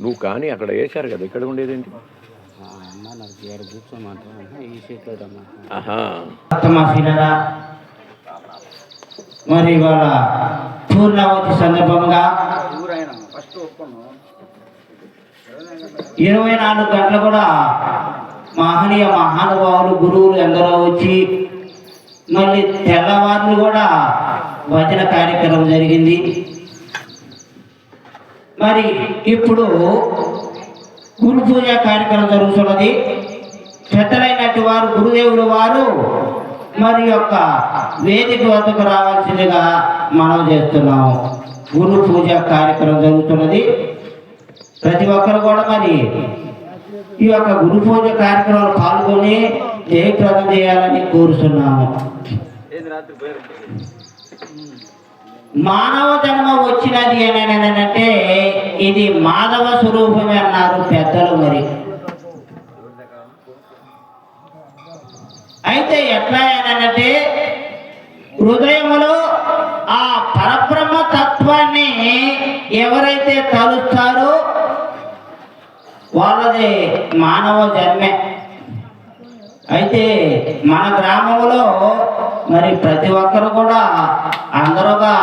నువ్వు కానీ అక్కడ వేశారు కదా ఇక్కడ ఉండేది ఏంటి ఆ అమ్మ నాకు ఇక్కడ కూర్చోమంటారా ఈ సీట్లో రమ్మా ఆహా. అత్తమాసినరా మరి ఇవాళ పూర్ణావతి సందర్భంగా ఇరవై నాలుగు గంటలు కూడా మహనీయ మహానుభావులు గురువులు ఎందరో వచ్చి మళ్ళీ తెల్లవారులు కూడా భజన కార్యక్రమం జరిగింది. మరి ఇప్పుడు గురు పూజ కార్యక్రమం జరుగుతున్నది. పెద్దలైనటువంటి వారు గురుదేవులు వారు మరి యొక్క వేదిక వద్దకు రావాల్సిందిగా మనం చేస్తున్నాము. గురు పూజ కార్యక్రమం జరుగుతున్నది. ప్రతి ఒక్కరు కూడా మరి ఈ యొక్క గురు పూజ కార్యక్రమంలో పాల్గొని జయప్రదం చేయాలని కోరుతున్నాము. మానవ జన్మ వచ్చినది అని అంటే ఇది మాధవ స్వరూపమే అన్నారు పెద్దలు మరి. అయితే ఎట్లా అంటే హృదయములో ఆ పరబ్రహ్మ తత్వాన్ని ఎవరైతే తలుస్తారో వాళ్ళది మానవ జన్మే. అయితే మన గ్రామంలో మరి ప్రతి ఒక్కరు కూడా అందరూగా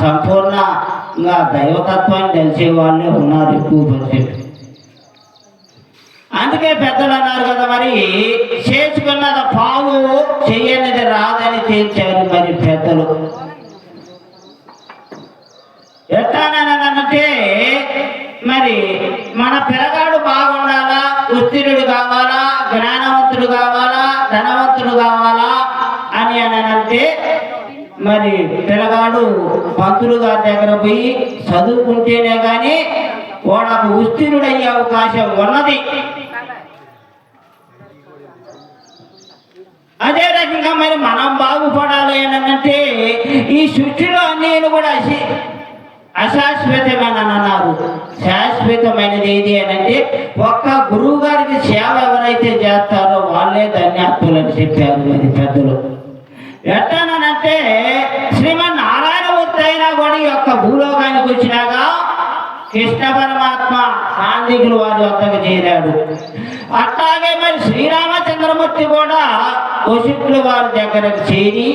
సంపూర్ణంగా దైవతత్వాన్ని తెలిసే వాళ్ళే ఉన్నారు ఎక్కువ మంది. అందుకే పెద్దలు అన్నారు కదా మరి చేసుకున్నది పావు చెయ్యనిది రాదని తేల్చారు మరి పెద్దలు. ఎట్లానంటే మరి మన పిల్లగాడు బాగుండాలా మరి పిల్లగాడు పంతులు గారి దగ్గర పోయి చదువుకుంటేనే కానీ వాడకు ఉత్తీర్ణుడయ్యే అవకాశం ఉన్నది. అదే రకంగా మరి మనం బాగుపడాలి అని అంటే ఈ సృష్టిలో అన్నీ కూడా అశాశ్వతమైన అన్నారు. శాశ్వతమైనది ఏది అని అంటే ఒక్క గురువు గారికి సేవ ఎవరైతే చేస్తారో వాళ్ళే ధన్యాత్ములు అని చెప్పారు మరి పెద్దలు. ఎట్టానంటే శ్రీమన్ నారాయణమూర్తి అయినా కూడా ఈ యొక్క భూలోకానికి వచ్చినాక కృష్ణ పరమాత్మ సాందికులు వారి వద్దకు చేరాడు. అట్లాగే మరి శ్రీరామచంద్రమూర్తి కూడా వశిష్ఠుల వారి దగ్గరకు చేరి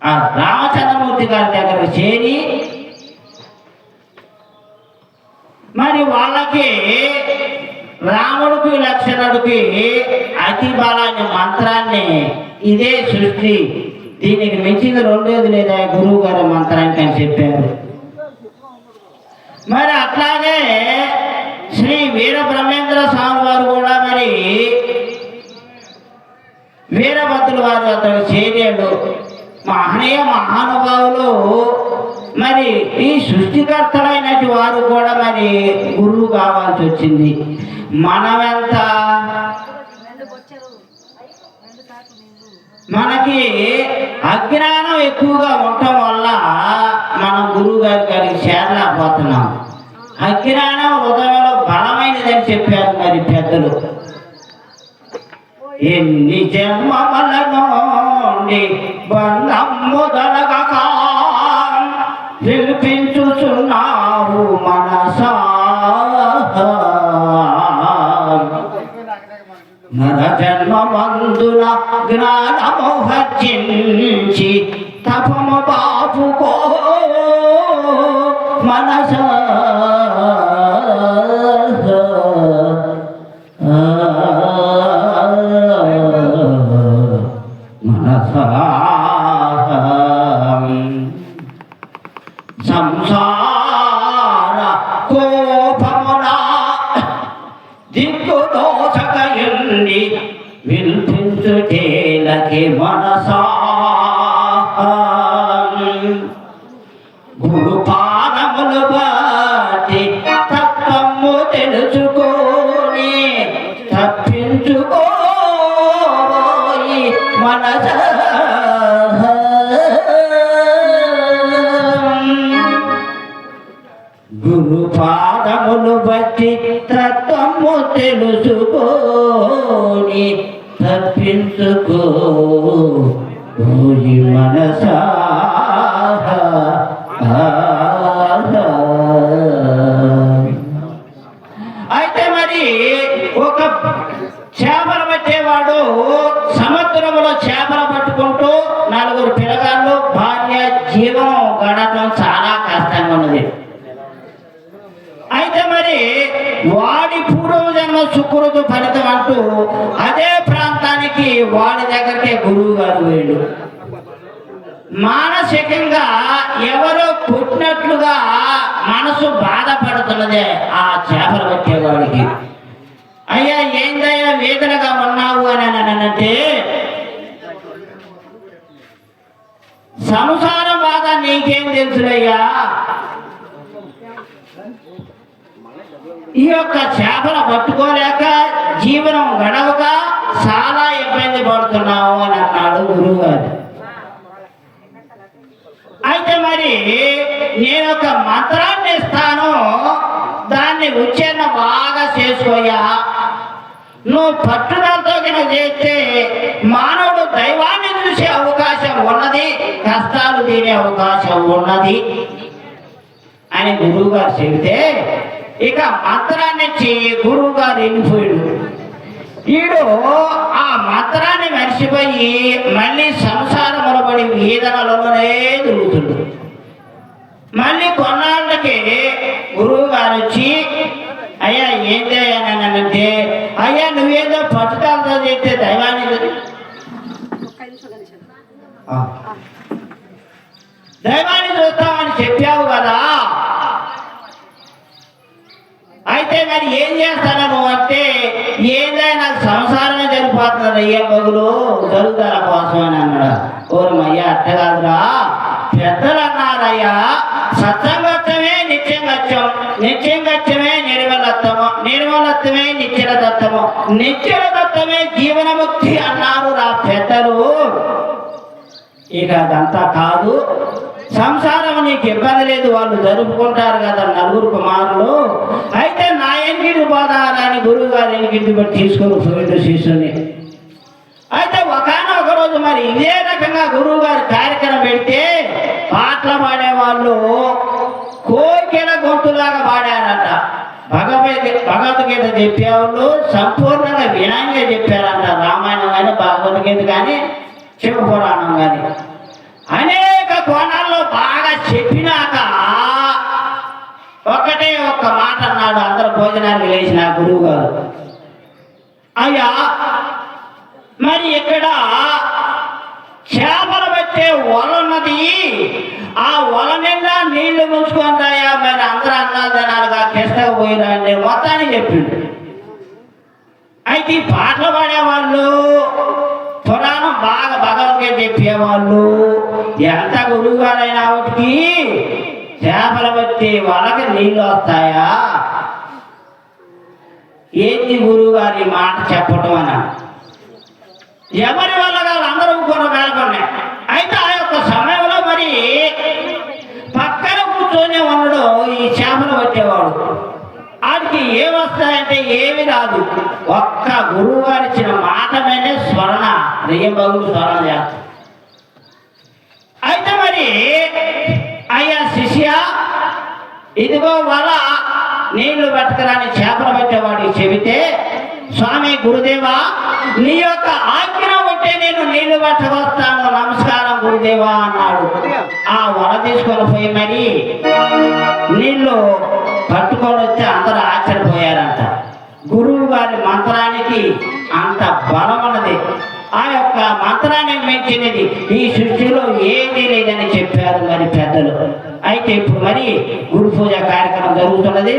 ఆ రామచంద్రమూర్తి గారి దగ్గరకు చేరి మరి వాళ్ళకి రాముడికి లక్షణుడికి అతి బలాన్ని మంత్రాన్ని ఇదే సృష్టి. దీనికి మించింది రెండోది లేదా గురువు గారి మంత్రానికి అని చెప్పారు. మరి అట్లాగే శ్రీ వీర బ్రహ్మేంద్ర స్వామి వారు కూడా మరి వీరభద్రుల వారు అతను చేరాడు. మహనీయ మహానుభావులు మరి ఈ సృష్టికర్తలైనటి వారు కూడా మరి గురువు కావాల్సి వచ్చింది. మనమెంత మనకి అజ్ఞానం ఎక్కువగా ఉండటం వల్ల మనం గురువు గారి గారికి చేరలేకపోతున్నాం. అజ్ఞానం హృదయంలో బలమైనదని చెప్పారు మరి పెద్దలు. ఎన్ని జన్మలను బంధం మొదలగా పిలిపించుచున్నావు మనసా. నర జన్మమందున జ్ఞానము హర్జించి తపము బాపుకో మనస. మనసా విల్పించుటేలకి మనసా గురు పాదములు బాటి తత్వము తెలుసుకోని తప్పించుకోయి మనస గురు పాదములు బట్టి తత్వము తెలుసుకోని తప్పించుకో అయితే మరి ఒక చేపలు పట్టేవాడు సముద్రంలో చేపలు పట్టుకుంటూ నలుగురు పిల్లగాళ్ళు భార్య జీవనం గడటం చాలా కష్టంగా ఉన్నది. అయితే మరి వాడి పూర్వజన్మ సుకృత ఫలితం అంటూ అదే ప్రాంతానికి వాడి దగ్గరికే గురువు గారు వేడు మానసికంగా ఎవరో పుట్టినట్లుగా మనసు బాధపడుతున్నదే ఆ చేపలు పట్టేవాడికి అయ్యా ఏందయ్యా వేదనగా ఉన్నావు అని అనంటే సంసార బాధ నీకేం తెలుసులయ్యా? ఈ యొక్క చేపలు పట్టుకోలేక జీవనం గడవక చాలా ఇబ్బంది పడుతున్నావు అని అన్నాడు గురువు గారు అయితే మరి నేను ఒక మంత్రాన్ని ఇస్తాను. దాన్ని ఉచ్చారణ బాగా చేసుకోయా. నువ్వు పట్టుదలతో కనుక చేస్తే మానవుడు దైవాన్ని చూసే అవకాశం ఉన్నది కష్టాలు తీరే అవకాశం ఉన్నది. అని గురువు గారు చెబితే ఇక మంత్రాన్ని గురువు గారు వెళ్ళిపోయాడు. ఈడు ఆ మంత్రాన్ని మర్చిపోయి మళ్ళీ సంసారములబడి వేదనలోనే వేదనలలోనే తిరుగుతుండు మళ్ళీ కొన్నాళ్ళకి గురువు గారు వచ్చి అయ్యా ఏంటి అంటే అయ్యా నువ్వేదో పట్టుదలతో చేస్తే దైవాన్ని ఆ. దైవాన్ని చూస్తామని చెప్పావు కదా. అయితే మరి ఏం చేస్తాను నువ్వు అంటే ఏదైనా సంసారమే జరిగిపోతున్నారు అయ్యే బగులు జరుగుదల కోసం అని అన్నాడు. ఓరం అయ్యా కాదురా. పెద్దలు అన్నారయ్యా సత్సంగత్వమే నిత్యంగత్యం నిత్యంగత్యమే నిర్మలత్వము నిర్మలత్వమే నిత్యల దత్తము నిత్యల దత్తమే జీవనముక్తి అన్నారు రా పెద్దలు. ఇక అదంతా కాదు. సంసారం నీకు ఇబ్బంది లేదు వాళ్ళు జరుపుకుంటారు కదా నలుగురు కుమారులు. అయితే నా ఎన్నిటి పోదారని గురువు గారు ఎన్నింటి బట్టి తీసుకొని పోయిండు శిష్యుని అయితే ఒకనొక రోజు మరి ఇదే రకంగా గురువు గారు కార్యక్రమం పెడితే పాటలు పాడేవాళ్ళు కోరికల గొంతులాగా పాడారంట. భగవద్గీత భగవద్గీత చెప్పేవాళ్ళు సంపూర్ణంగా వినయంగా చెప్పారంట. రామాయణం కానీ భగవద్గీత కానీ శివపురాణం కానీ. అనే చెప్పినాక ఒకటే ఒక్క మాట అన్నాడు. అందరు భోజనానికి లేచిన గురువు గారు అయ్యా మరి ఇక్కడ చేపలు పెట్టే వల ఉన్నది. ఆ వల నిండా నీళ్ళు ముంచుకుంటాయా మరి అందరూ అన్నదానాలుగా కిష్టకు పోయినండి మొత్తాన్ని చెప్పిండు. అయితే ఈ పాటలు పాడేవాళ్ళు పురాణం బాగా భగవద్గీత చెప్పేవాళ్ళు. ఎంత గురువుగారైనా వాటికి చేపలు బట్టి వాళ్ళకి నీళ్ళు వస్తాయా? ఏంటి గురువు గారి మాట చెప్పటం అన ఎవరి వల్ల కాదు అందరూ కూడా మేల్కొన్నాయి అయితే ఆ యొక్క సమయంలో మరి పక్కన కూర్చొని ఉన్నాడు ఈ చేపలు పట్టేవాడు. వాడికి ఏమొస్తాయంటే ఏమి రాదు. ఒక్క గురువు గారు ఇచ్చిన మాట మీదే స్మరణ రెయ్యం బగులు స్మరణ చేస్తాం అయితే అయ్యా శిష్య ఇదిగో వల నీళ్ళు పట్టుకురాని చేపలు పెట్టేవాడికి చెబితే స్వామి గురుదేవా నీ యొక్క ఆజ్ఞ ఉంటే నేను నీళ్ళు పట్టవస్తాను నమస్కారం గురుదేవా అన్నాడు. ఆ వల తీసుకొని పోయి మరి నీళ్ళు పట్టుకొని వచ్చి అందరూ ఆశ్చర్యపోయారంట. గురువు గారి మంత్రానికి అంత బలం ఉన్నది ఆ యొక్క మంత్రాన్ని మించినది ఈ సృష్టిలో ఏమీ లేదని చెప్పారు మరి పెద్దలు. అయితే ఇప్పుడు మరి గురు పూజ కార్యక్రమం జరుగుతున్నది.